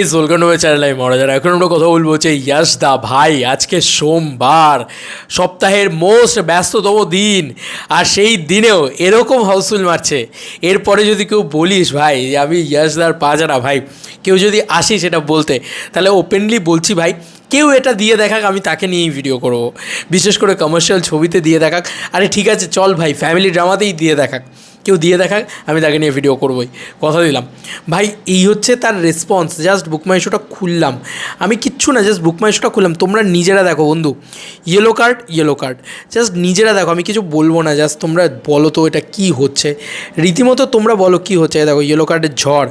এই সোলকানোভের চ্যানেল আমি যারা, এখন আমরা কথা বলব হচ্ছে ইয়াস দা ভাই, আজকে সোমবার, সপ্তাহের মোস্ট ব্যস্ততম দিন, আর সেই দিনেও এরকম হাউসফুল মারছে। এরপরে যদি কেউ বলিস ভাই, যে আমি ইয়াসদার পাজারা ভাই, কেউ যদি আসি সেটা বলতে, তাহলে ওপেনলি বলছি ভাই, কেউ এটা দিয়ে দেখাক, আমি তাকে নিয়েই ভিডিও করব। বিশেষ করে কমার্শিয়াল ছবিতে দিয়ে দেখাক। আরে ঠিক আছে, চল ভাই ফ্যামিলি ড্রামাতেই দিয়ে দেখাক। কেউ দিয়ে দেখাক, আমি তাকে নিয়ে ভিডিও করবোই। কথা দিলাম। ভাই, এই হচ্ছে তার রেসপন্স জাস্ট বুকমাই শোটা খুললাম। আমি কিচ্ছু না জাস্ট বুকমাই শোটা খুললাম। তোমরা নিজেরা দেখো বন্ধু। Yellow card yellow card just নিজেরা দেখো, আমি কিছু বলব না জাস্ট তোমরা বলো তো এটা কি হচ্ছে। রীতিমতো তোমরা বলো কি হচ্ছে, দেখো ইয়েলো কার্ডের ঝড়।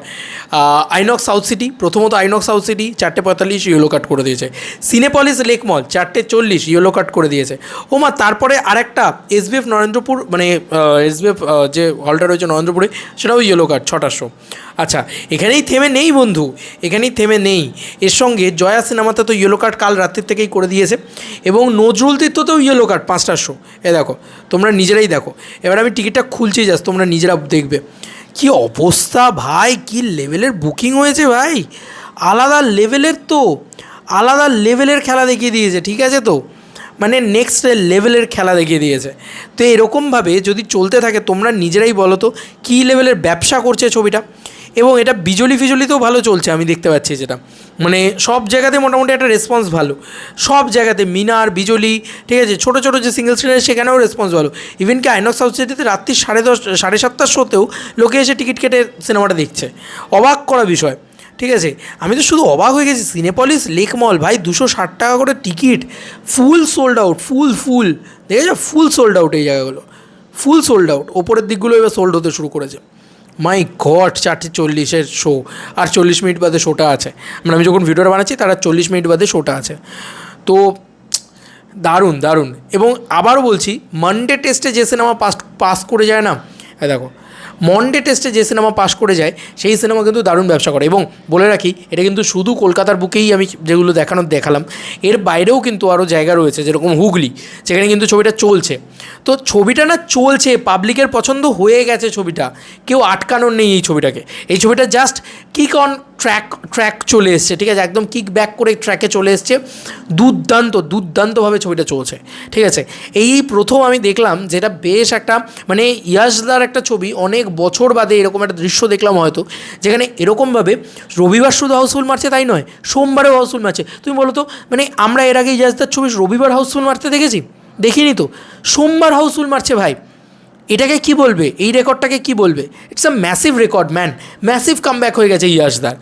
আইনক সাউথ সিটি প্রথমত আইনক সাউথ সিটি চারটে পঁয়তাল্লিশ ইয়েলো কার্ড করে দিয়েছে। সিনেপলিস লেক মল চারটে চল্লিশ ইয়েলো কার্ড করে দিয়েছে। ও মা, তারপরে আরেকটা এসবিএফ নরেন্দ্রপুর মানে এসবিএফ যে হলটা রয়েছে নরেন্দ্রপুরে, সেটাও ইয়েলো কার্ড ছটার শো আচ্ছা এখানেই থেমে নেই বন্ধু, এখানেই থেমে নেই। এর সঙ্গে জয়া সিনেমাতে তো ইয়েলো কার্ড কাল রাত্রির থেকেই করে দিয়েছে এবং নজরুল তীর্থতেও ইয়েলো কার্ড পাঁচটার শো এ দেখো, তোমরা নিজেরাই দেখো। এবার আমি টিকিটটা খুলছি যাস তোমরা নিজেরা দেখবে। কি অবস্থা ভাই, কি লেভেলের বুকিং হয়েছে ভাই? আলাদা লেভেলের তো, আলাদা লেভেলের খেলা দেখিয়ে দিয়েছে, ঠিক আছে তো? মানে নেক্সট লেভেলের খেলা দেখিয়ে দিয়েছে। তো এরকমভাবে যদি চলতে থাকে, তোমরা নিজেরাই বলো তো, কী লেভেলের ব্যবসা করছে ছবিটা? এবং এটা বিজলি ফিজলিতেও ভালো চলছে, আমি দেখতে পাচ্ছি যেটা। মানে সব জায়গাতে মোটামুটি একটা রেসপন্স ভালো। সব জায়গাতে মিনার, বিজলি, ঠিক আছে, ছোটো ছোটো যে সিঙ্গেল স্ক্রিনের সেখানেও রেসপন্স ভালো। ইভেন কি আইনক্স সাউথ সিটিতে রাত্রি সাড়ে দশ, সাড়ে সাতটার শোতেও লোকে এসে টিকিট কেটে সিনেমাটা দেখছে। অবাক করা বিষয়, ঠিক আছে? আমি তো শুধু অবাক হয়ে গেছি। সিনেপলিস লেক মল ভাই, দুশো ষাট টাকা করে ticket full sold out full full দেখেছ? ফুল সোল্ড আউট এই জায়গাগুলো। ফুল সোল্ড আউট ওপরের দিকগুলো এবার সোল্ড হতে শুরু করেছে। মাই গড, চারটে চল্লিশের শো আর চল্লিশ মিনিট বাদে শোটা আছে। মানে আমি যখন ভিডিওটা বানাচ্ছি, তারা চল্লিশ মিনিট বাদে শোটা আছে। তো দারুণ দারুণ। এবং আবারও বলছি মানডে টেস্টে যে সিনেমা পাস পাস করে যায় না হ্যাঁ দেখো মনডে টেস্টে যে সিনেমা পাশ করে যায়, সেই সিনেমা কিন্তু দারুণ ব্যবসা করে। এবং বলে রাখি, এটা কিন্তু শুধু কলকাতার বুকেই আমি যেগুলো দেখানোর দেখালাম। এর বাইরেও কিন্তু আরও জায়গা রয়েছে, যেরকম হুগলি, যেখানে কিন্তু ছবিটা চলছে। তো ছবিটা না চলছে পাবলিকের পছন্দ হয়ে গেছে ছবিটা। কেউ আটকানোর নেই এই ছবিটাকে। এই ছবিটা just kick on track track চলে এসছে, ঠিক আছে? একদম কিক ব্যাক করে ট্র্যাকে চলে এসছে। দুর্দান্ত, দুর্দান্তভাবে ছবিটা চলছে, ঠিক আছে? এই প্রথম আমি দেখলাম যেটা বেশ একটা মানে ইয়াসদার একটা ছবি অনেক বছর বাদে এরকম একটা দৃশ্য দেখলাম হয়তো, যেখানে এরকমভাবে রবিবার শুধু হাউসফুল মারছে তাই নয়, সোমবারেও হাউসফুল মারছে তুমি বলো তো মানে আমরা এর আগে ইয়াসদার ছবি রবিবার হাউসফুল মারতে দেখেছি? দেখিনি তো? সোমবার হাউসফুল মারছে ভাই, এটাকে কি বলবে? এই রেকর্ডটাকে কি বলবে? It's a massive record man massive comeback হয়ে গেছে ইয়াসদার।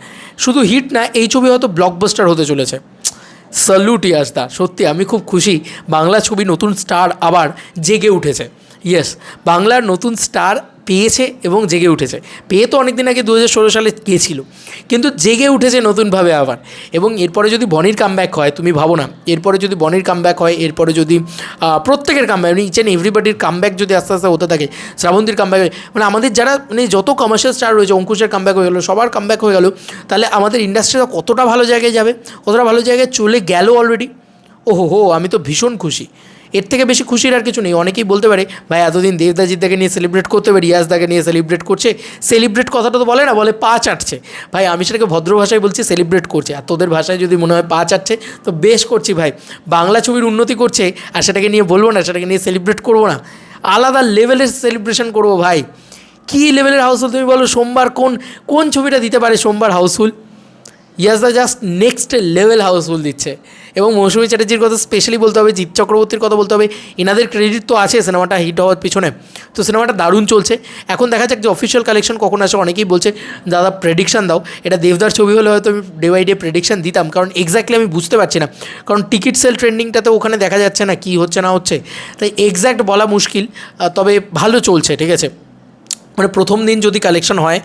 শুধু হিট না, এই ছবি হয়তো ব্লকবাস্টার হতে চলেছে। স্যালুট ইয়াসদা সত্যি আমি খুব খুশি। বাংলা ছবি নতুন স্টার আবার জেগে উঠেছে। ইয়েস বাংলার নতুন স্টার পেয়েছে এবং জেগে উঠেছে। পেয়ে তো অনেক দিন আগে দু হাজার ষোলো সালে গিয়েছিল। কিন্তু জেগে উঠেছে নতুনভাবে আবার। এবং এরপরে যদি বনির কামব্যাক হয়, তুমি ভাবো না, এরপরে যদি বনির কামব্যাক হয়, এরপরে যদি প্রত্যেকের কামব্যাক ইচ অ্যান্ড এভরিবাডির কামব্যাক যদি আস্তে আস্তে হতে থাকে, শ্রাবন্তীর কামব্যাক মানে আমাদের যারা মানে যত কমার্শিয়াল স্টার রয়েছে, অঙ্কুশের কামব্যাক হয়ে গেলো, সবার কামব্যাক হয়ে গেলো, তাহলে আমাদের ইন্ডাস্ট্রিটা কতটা ভালো জায়গায় যাবে? কতটা ভালো জায়গায় চলে গেল অলরেডি ওহো হো আমি তো ভীষণ খুশি। এর থেকে বেশি খুশির আর কিছু নেই। অনেকেই বলতে পারে, ভাই, এতদিন দেবদাজিদাকে নিয়ে সেলিব্রেট করতে পারি, ইয়াসদাকে নিয়ে সেলিব্রেট করছে। সেলিব্রেট কথাটা তো বলে না, বলে পা চাটছে। ভাই, আমি সেটাকে ভদ্র ভাষায় বলছি সেলিব্রেট করছে। আর তোদের ভাষায় যদি মনে হয় পা চাটছে, তো বেশ করছি ভাই। বাংলা ছবির উন্নতি করছে, আর সেটাকে নিয়ে বলব না, সেটাকে নিয়ে সেলিব্রেট করব না। আলাদা লেভেলের সেলিব্রেশন করব ভাই। কী লেভেলের হাউসফুল তুমি বলো, সোমবার কোন কোন ছবিটা দিতে পারে সোমবার housefull Yashda just next level housefull দিচ্ছে। এবং মৌসুমী চ্যাটার্জির কথা স্পেশালি বলতে হবে, জিৎ চক্রবর্তীর কথা বলতে হবে। এনাদের ক্রেডিট তো আছে সিনেমাটা হিট হওয়ার পিছনে। তো সিনেমাটা দারুণ চলছে। এখন দেখা যাক যে অফিসিয়াল কালেকশন কখন আসে, অনেকেই বলছে, দাদা প্রেডিকশান দাও। এটা দেবদার ছবি হলে হয়তো আমি ডে বাই ডে প্রেডিকশান দিতাম, কারণ এক্স্যাক্টলি আমি বুঝতে পারছি না। কারণ টিকিট সেল ট্রেন্ডিংটাতে ওখানে দেখা যাচ্ছে না কী হচ্ছে, না হচ্ছে। তাই এক্স্যাক্ট বলা মুশকিল তবে ভালো চলছে, ঠিক আছে? মানে প্রথম দিন যদি কালেকশন হয়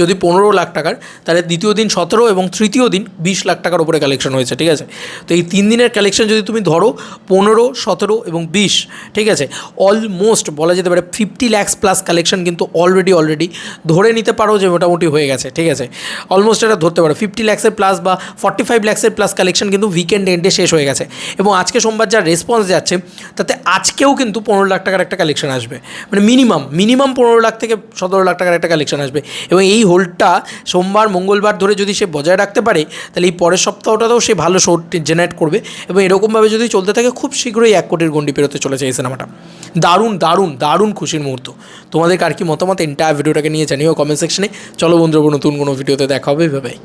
যদি পনেরো লাখ টাকার, তাহলে দ্বিতীয় দিন সতেরো এবং তৃতীয় দিন বিশ লাখ টাকার উপরে কালেকশন হয়েছে, ঠিক আছে? তো এই তিন দিনের কালেকশন যদি তুমি ধরো পনেরো, সতেরো এবং বিশ, ঠিক আছে? অলমোস্ট বলা যেতে পারে ফিফটি ল্যাক্স প্লাস কালেকশন কিন্তু অলরেডি অলরেডি ধরে নিতে পারো যে মোটামুটি হয়ে গেছে, ঠিক আছে? অলমোস্ট এটা ধরতে পারো। ফিফটি ল্যাক্সের প্লাস বা ফর্টি ফাইভ ল্যাক্সের প্লাস কালেকশন কিন্তু উইকেন্ড এন্ডে শেষ হয়ে গেছে। এবং আজকে সোমবার যা রেসপন্স যাচ্ছে, তাতে আজকেও কিন্তু পনেরো লাখ টাকার একটা কালেকশন আসবে। মানে মিনিমাম মিনিমাম পনেরো লাখ থেকে সতেরো লাখ টাকার একটা কালেকশন আসবে। এবং এই হোল্ডটা সোমবার, মঙ্গলবার ধরে যদি সে বজায় রাখতে পারে, তাহলে এই পরের সপ্তাহটাতেও সে ভালো শো জেনারেট করবে এবং এরকমভাবে যদি চলতে থাকে, খুব শীঘ্রই এক কোটির গন্ডি পেরোতে চলেছে এই সিনেমাটা দারুণ দারুণ দারুণ খুশির মুহূর্ত। তোমাদের কার কি মতামত? এন্টায়ার ভিডিওটাকে নিয়ে জানিও কমেন্ট সেকশনে চলো বন্ধুরা, নতুন কোনো ভিডিওতে দেখা হবে ভাই